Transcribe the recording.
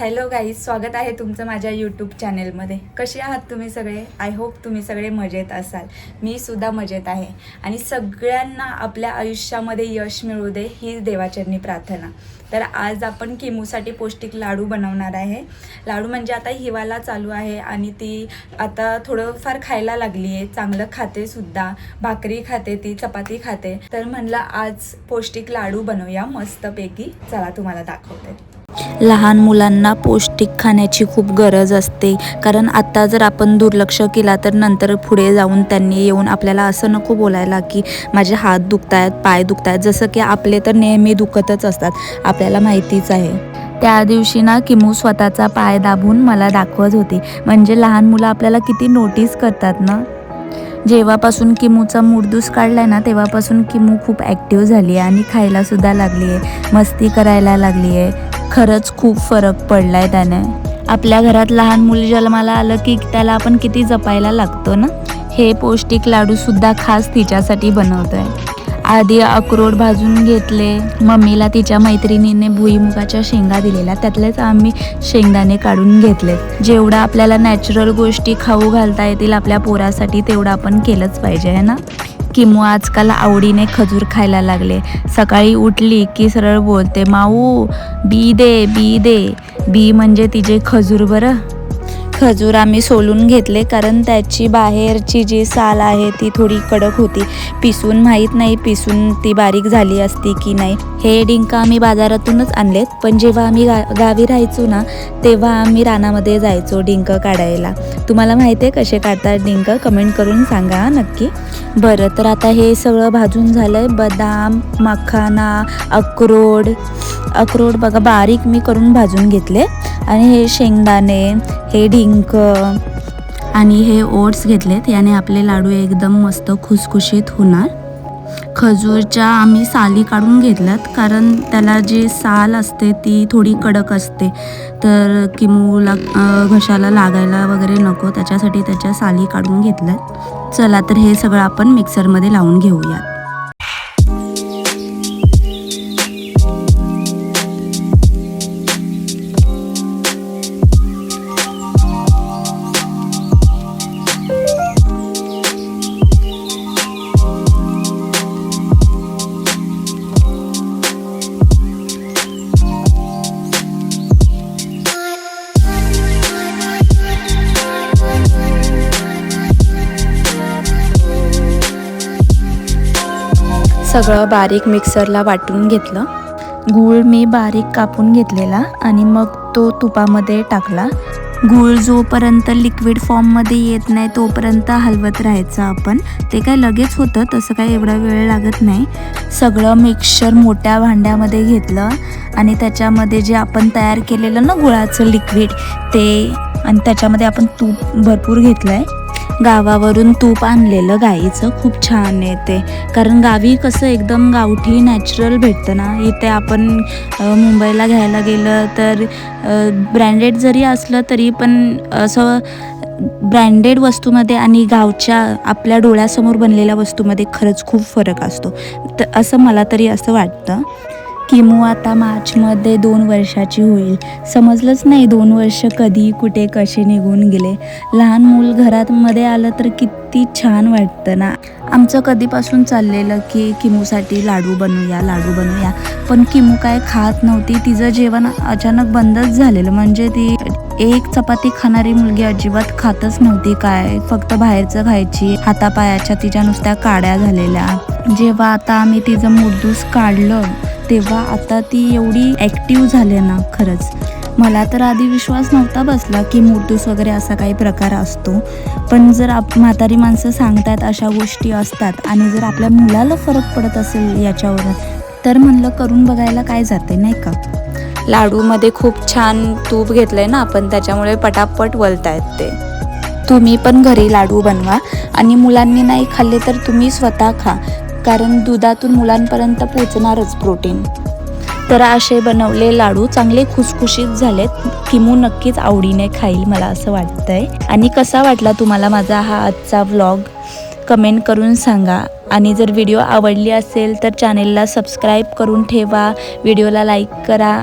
Hello guys स्वागत आहे तुमचं माझ्या यूट्यूब चॅनेलमध्ये कसे आहात तुम्ही सगळे? आय होप तुम्ही सगळे मजेत असाल. मी सुद्धा मजेत आहे. आणि सगळ्यांना आपल्या आयुष्यामध्ये यश मिळू दे ही देवाचरणी प्रार्थना. तर आज आपण किमूसाठी पौष्टिक लाडू बनवणार आहे. लाडू म्हणजे आता हिवाळा चालू आहे आणि ती आता थोडंफार खायला लागली आहे चांगलं खाते सुद्धा. भाकरी खाते ती चपाती खाते. तर म्हणलं आज पौष्टिक लाडू बनवूया. मस्तपैकी. चला तुम्हाला दाखवते. लहान मुलांना पौष्टिक खाण्याची खूप गरज असते. कारण आत्ता जर आपण दुर्लक्ष केला तर नंतर पुढे जाऊन त्यांनी येऊन आपल्याला असं नको बोलायला की माझे हात दुखत आहेत पाय दुखत आहेत जसं की आपले तर नेहमी दुखतच असतात. आपल्याला माहितीच आहे. त्या दिवशी ना किमू स्वतःचा पाय दाबून मला दाखवत होती. म्हणजे लहान मुलं आपल्याला किती नोटीस करतात ना? जेव्हापासून किमूचा मूडदूस आहे ना तेव्हापासून किमू खूप ॲक्टिव्ह झाली आहे आणि खायलासुद्धा लागली आहे मस्ती करायला लागली आहे खरंच खूप फरक पडलाय त्याने. आपल्या घरात लहान मुल जन्माला आलं की त्याला आपण किती जपायला लागतो ना? हे पौष्टिक लाडू सुद्धा खास तिच्यासाठी बनवतोय. आधी अक्रोड भाजून घेतले. मम्मीला तिच्या मैत्रिणीने भुईमुगाच्या शेंगा दिलेल्या. त्यातलेच आम्ही शेंगदाणे काढून घेतले जेवढं आपल्याला नॅचरल गोष्टी खाऊ घालता येतील आपल्या पोरासाठी तेवढं आपण केलंच पाहिजे आहे ना? किमू आजकाल आवडीने खजूर खायला लागले. सकाळी उठली की सरळ बोलते माऊ बी दे बी दे. बी म्हणजे तिचे खजूर बरं. खजूर आम्ही सोलून घेतले कारण त्याची बाहेरची जी साल आहे ती थोडी कडक होती. पिसून माहीत नाही पिसून ती बारीक झाली असती की नाही. हे डिंक आम्ही बाजारातूनच आणलेत पण जेव्हा आम्ही गा गावी राहायचो ना तेव्हा आम्ही रानामध्ये जायचो डिंक काढायला. तुम्हाला माहिती आहे कसे काढतात डिंक? कमेंट करून सांगा नक्की. बरं तर आता हे सगळं भाजून झालं आहे बदाम मखाना अक्रोड. अक्रोड बघा बारीक मी करून भाजून घेतले. आणि हे शेंगदाणे हे डिंक आणि हे ओट्स घेतलेत. याने आपले लाडू एकदम मस्त खुसखुशीत होणार. खजूरच्या आम्ही साली काढून घेतल्यात कारण त्याला जी साल असते ती थोडी कडक असते. तर किमूला घशाला लागायला वगैरे नको त्याच्यासाठी त्याच्या साली काढून घेतल्यात. चला तर हे सगळं आपण मिक्सरमध्ये लावून घेऊयात. सगळं बारीक मिक्सरला वाटून घेतलं. गूळ मी बारीक कापून घेतलेला आणि मग तो तुपामध्ये टाकला. गूळ जोपर्यंत लिक्विड फॉर्ममध्ये येत नाही तोपर्यंत हलवत राहायचं आपण. ते काय लगेच होतं तसं काय एवढा वेळ लागत नाही. सगळं मिक्सचर मोठ्या भांड्यामध्ये घेतलं आणि त्याच्यामध्ये जे आपण तयार केलेलं ना गुळाचं लिक्विड ते आणि त्याच्यामध्ये आपण तूप भरपूर घेतलं आहे गावावरून तूप आणलेलं गाईचं खूप छान येते कारण गावी कसं एकदम गावठी नॅचरल भेटतं ना. इथे आपण मुंबईला घ्यायला गेलं तर ब्रँडेड जरी असलं तरी पण असं ब्रँडेड वस्तूमध्ये आणि गावच्या आपल्या डोळ्यासमोर बनलेल्या वस्तूमध्ये खरंच खूप फरक असतो. तर असं मला तरी असं वाटतं. किमू आता मार्चमध्ये दोन वर्षाची होईल. समजलंच नाही दोन वर्ष कधी कुठे कसे निघून गेले. लहान मूल घरातमध्ये आलं तर किती छान वाटतं ना. आमचं कधीपासून चाललेलं की किमूसाठी लाडू बनवूया लाडू बनवूया. पण किमू काय खात नव्हती. तिचं जेवण अचानक बंदच झालेलं. म्हणजे ती एक चपाती खाणारी मुलगी अजिबात खातच नव्हती. काय? फक्त बाहेरचं खायची. हातापायाच्या तिच्या नुसत्या काड्या झालेल्या. जेव्हा आता आम्ही तिचं मुडदूस काढलं तेव्हा आता ती एवढी ॲक्टिव्ह झाली ना खरंच. मला तर आधी विश्वास नव्हता बसला की मूर्तूस वगैरे असा काही प्रकार असतो. पण जर आप म्हातारी माणसं सांगतात अशा गोष्टी असतात आणि जर आपल्या मुलाला फरक पडत असेल याच्यावर तर म्हणलं करून बघायला काय जाते नाही का? लाडूमध्ये खूप छान तूप घेतलंय ना आपण त्याच्यामुळे पटापट वलतायत ते. तुम्ही पण घरी लाडू बनवा आणि मुलांनी नाही खाल्ले तर तुम्ही स्वतः खा. कारण दुधातून मुलांपर्यंत पोचणारच प्रोटीन तर असे बनवले लाडू चांगले खुसखुशीत झालेत. किमू नक्कीच आवडीने खाईल मला असं वाटतंय. आणि कसा वाटला तुम्हाला माझा हा आजचा व्लॉग कमेंट करून सांगा. आणि जर व्हिडिओ आवडली असेल तर चॅनेलला सबस्क्राईब करून ठेवा. व्हिडिओला लाईक करा.